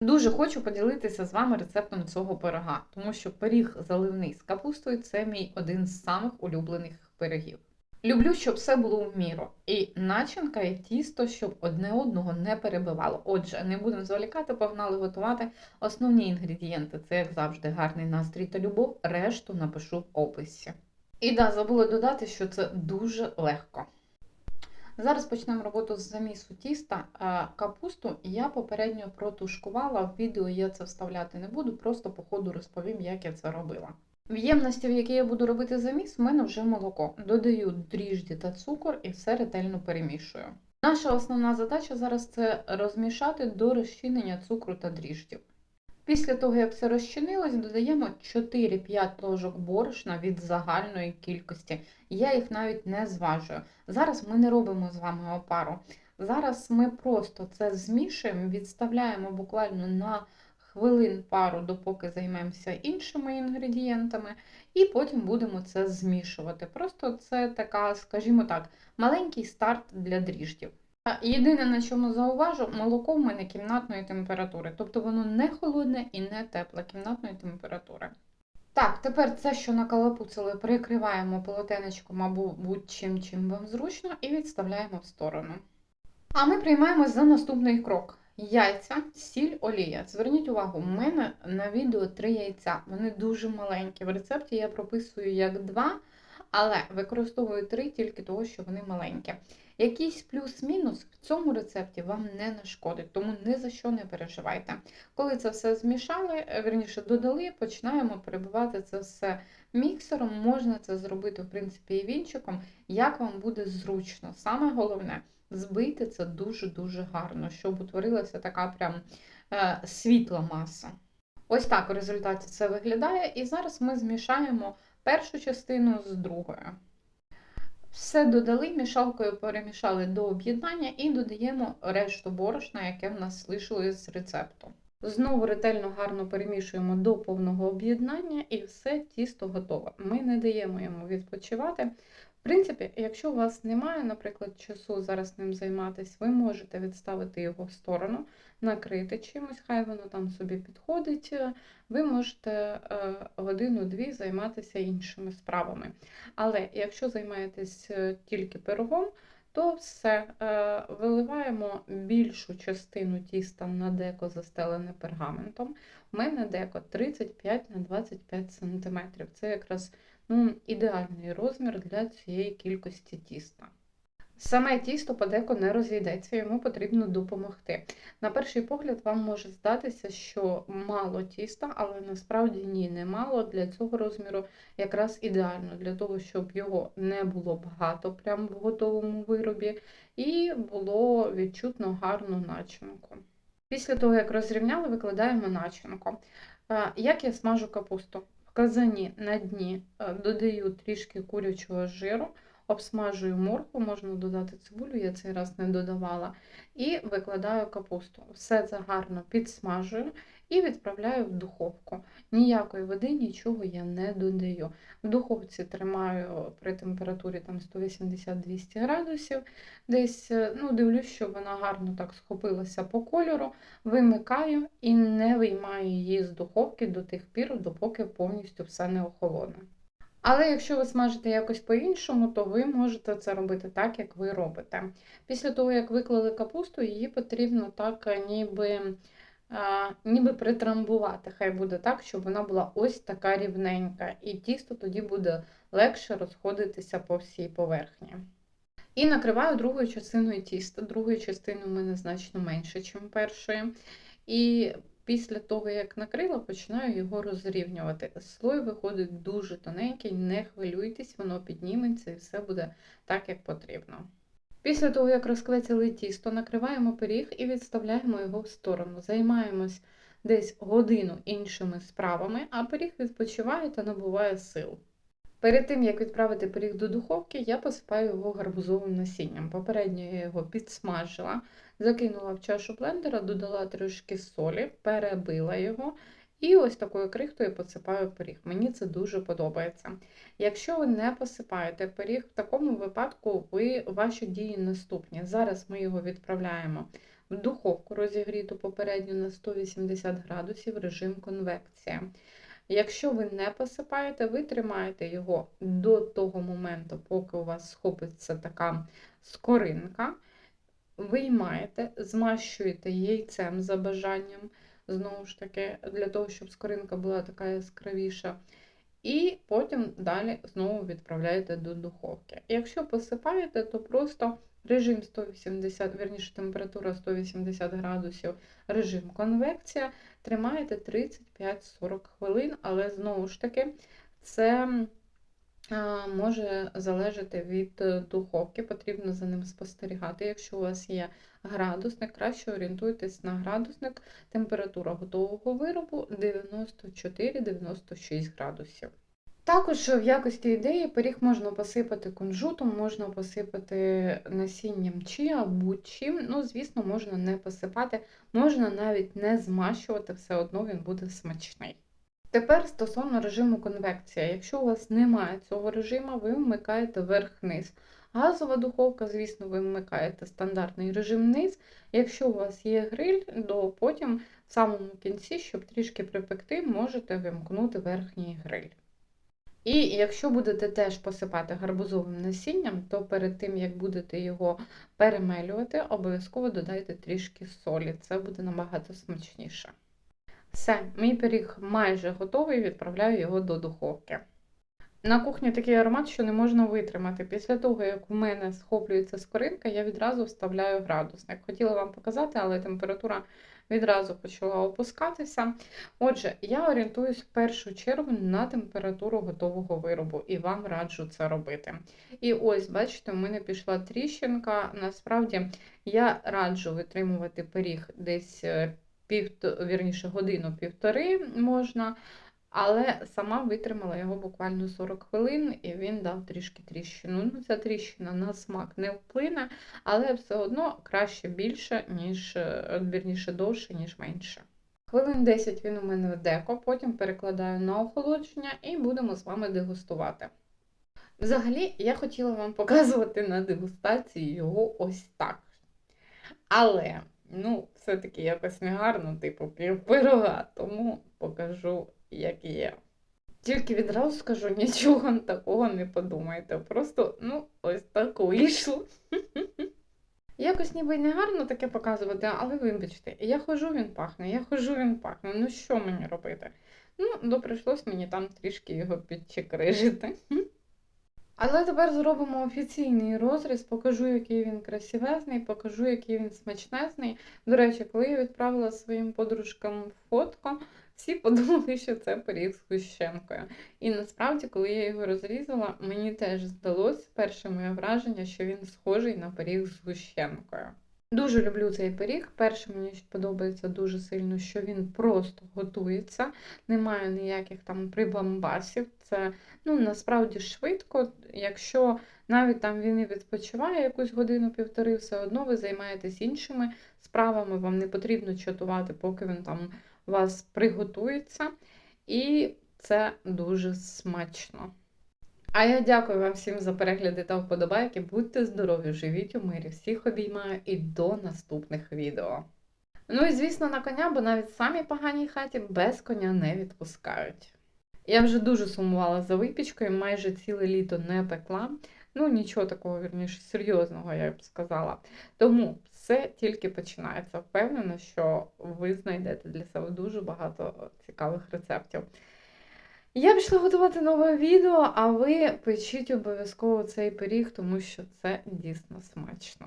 Дуже хочу поділитися з вами рецептом цього пирога, тому що пиріг заливний з капустою це мій один з самих улюблених пирогів. Люблю, щоб все було в міру. І начинка і тісто, щоб одне одного не перебивало. Отже, не будемо зволікати, погнали готувати. Основні інгредієнти це, як завжди, гарний настрій та любов. Решту напишу в описі. І да, забула додати, що це дуже легко. Зараз почнемо роботу з замісу тіста. Е, Капусту я попередньо протушкувала. В відео я це вставляти не буду, просто по ходу розповім, як я це робила. В ємності, в якій я буду робити заміс, в мене вже молоко. Додаю дріжджі та цукор і все ретельно перемішую. Наша основна задача зараз це розмішати до розчинення цукру та дріждів. Після того, як все розчинилось, додаємо 4-5 ложок борошна від загальної кількості. Я їх навіть не зважую. Зараз ми не робимо з вами опару. Зараз ми просто це змішуємо, відставляємо буквально на хвилин пару, допоки займемося іншими інгредієнтами, і потім будемо це змішувати. Просто це така, скажімо так, маленький старт для дріждів. Єдине, на чому зауважу, молоко в мене кімнатної температури, тобто воно не холодне і не тепле кімнатної температури. Так, тепер це, що накалапуцили, прикриваємо полотенечком або будь-чим, чим вам зручно, і відставляємо в сторону. А ми приймаємось за наступний крок. Яйця, сіль, олія. Зверніть увагу, в мене на відео три яйця. Вони дуже маленькі. В рецепті я прописую як два, але використовую три тільки того, що вони маленькі. Якийсь плюс-мінус в цьому рецепті вам не нашкодить, тому ні за що не переживайте. Коли це все змішали, верніше додали, починаємо перебивати це все міксером. Можна це зробити, в принципі, і вінчиком, як вам буде зручно. Саме головне збийте це дуже-дуже гарно, щоб утворилася така прям е, світла маса. Ось так у результаті це виглядає. І зараз ми змішаємо першу частину з другою. Все додали, мішалкою перемішали до об'єднання і додаємо решту борошна, яке в нас лишилось з рецепту. Знову ретельно гарно перемішуємо до повного об'єднання і все тісто готове. Ми не даємо йому відпочивати. Принципі, якщо у вас немає, наприклад, часу зараз ним займатися, ви можете відставити його в сторону, накрити чимось, хай воно там собі підходить. Ви можете е, годину-дві займатися іншими справами. Але якщо займаєтесь е, тільки пирогом, то все, е, виливаємо більшу частину тіста на деко застелене пергаментом. У мене деко 35 на 25 см. Це якраз ну, ідеальний розмір для цієї кількості тіста. Саме тісто подеко не розійдеться, йому потрібно допомогти. На перший погляд, вам може здатися, що мало тіста, але насправді ні, не мало. Для цього розміру якраз ідеально, для того, щоб його не було багато прямо в готовому виробі, і було відчутно гарну начинку. Після того, як розрівняли, викладаємо начинку. Е, Як я смажу капусту? Казані на дні е, додаю трішки курячого жиру обсмажую моркву, можна додати цибулю, я цей раз не додавала, і викладаю капусту. Все це гарно підсмажую і відправляю в духовку. Ніякої води, нічого я не додаю. В духовці тримаю при температурі 180-200 градусів. Десь ну, дивлюсь, щоб вона гарно так схопилася по кольору, вимикаю і не виймаю її з духовки до тих пір, допоки повністю все не охолоне. Але якщо ви смажите якось по-іншому, то ви можете це робити так, як ви робите. Після того, як виклали капусту, її потрібно так е, ніби а, ніби притрамбувати. Хай буде так, щоб вона була ось така рівненька, і тісто тоді буде легше розходитися по всій поверхні. І накриваю другою частиною тіста. Другої частини у мене значно менше, ніж першої. І Після того, як накрила, починаю його розрівнювати. Слой виходить дуже тоненький, не хвилюйтесь, воно підніметься і все буде так, як потрібно. Після того, як розквецяли тісто, накриваємо пиріг і відставляємо його в сторону. Займаємось десь годину іншими справами, а пиріг відпочиває та набуває сил. Перед тим, як відправити пиріг до духовки, я посипаю його гарбузовим насінням. Попередньо я його підсмажила, закинула в чашу блендера, додала трошки солі, перебила його. І ось такою крихтою посипаю пиріг. Мені це дуже подобається. Якщо ви не посипаєте пиріг, в такому випадку ви, ваші дії наступні. Зараз ми його відправляємо в духовку розігріту попередньо на 180 градусів режим конвекція. Якщо ви не посипаєте, ви тримаєте його до того моменту, поки у вас схопиться така скоринка. Виймаєте, змащуєте яйцем за бажанням, знову ж таки, для того, щоб скоринка була така яскравіша. І потім далі знову відправляєте до духовки. Якщо посипаєте, то просто режим 180, вірніше температура 180 градусів, режим конвекція, тримаєте 35-40 хвилин, але знову ж таки, це може залежати від е, духовки, потрібно за ним спостерігати. Якщо у вас є градусник, краще орієнтуйтесь на градусник, температура готового виробу 94-96 градусів. Також в якості ідеї пиріг можна посипати кунжутом, можна посипати насінням чия, будь-чим. Ну, звісно, можна не посипати, можна навіть не змащувати, все одно він буде смачний. Тепер стосовно режиму конвекція. Якщо у вас немає цього режиму, ви вмикаєте верх-низ. Газова духовка, звісно, ви вмикаєте стандартний режим низ. Якщо у вас є гриль, то потім в самому кінці, щоб трішки припекти, можете вимкнути верхній гриль. І якщо будете теж посипати гарбузовим насінням, то перед тим, як будете його перемелювати, обов'язково додайте трішки солі. Це буде набагато смачніше. Все, мій пиріг майже готовий, відправляю його до духовки. На кухні такий аромат, що не можна витримати. Після того, як у мене схоплюється скоринка, я відразу вставляю градусник. Хотіла вам показати, але температура відразу почала опускатися. Отже, я орієнтуюсь в першу чергу на температуру готового виробу і вам раджу це робити. І ось, бачите, у мене пішла тріщинка. Насправді я раджу витримувати пиріг десь е, пів, вірніше, годину-півтори можна. Але сама витримала його буквально 40 хвилин, і він дав трішки тріщину. Ну, ця тріщина на смак не вплине, але все одно краще більше, ніж е, вірніше довше, ніж менше. Хвилин 10 він у мене в деко, потім перекладаю на охолодження і будемо з вами дегустувати. Взагалі, я хотіла вам показувати на дегустації його ось так. Але, ну, все-таки якось негарно, типу, пів тому покажу як є. Тільки відразу скажу, нічого такого не подумайте. Просто, ну, ось так вийшло. Якось ніби не гарно таке показувати, але вибачте, я хожу, він пахне, я хожу, він пахне. Ну що мені робити? Ну, то прийшлось мені там трішки його підчекрижити. Але тепер зробимо офіційний розріз, покажу, який він красивезний, покажу, який він смачнезний. До речі, коли я відправила своїм подружкам фотку, всі подумали, що це пиріг з гущенкою. І насправді, коли я його розрізала, мені теж здалось перше моє враження, що він схожий на пиріг з гущенкою. Дуже люблю цей пиріг. Перше, мені подобається дуже сильно, що він просто готується, немає ніяких там прибамбасів. Це ну, насправді швидко. Якщо навіть там він і відпочиває якусь годину-півтори, все одно ви займаєтесь іншими справами, вам не потрібно чатувати, поки він там вас приготується. І це дуже смачно. А я дякую вам всім за перегляди та вподобайки. Будьте здорові, живіть у мирі, всіх обіймаю і до наступних відео. Ну і звісно, на коня, бо навіть самі поганій хаті без коня не відпускають. Я вже дуже сумувала за випічкою, майже ціле літо не пекла. Ну, нічого такого, вірніше, серйозного, я б сказала. Тому все тільки починається. Впевнена, що ви знайдете для себе дуже багато цікавих рецептів. Я пішла готувати нове відео, а ви печіть обов'язково цей пиріг, тому що це дійсно смачно.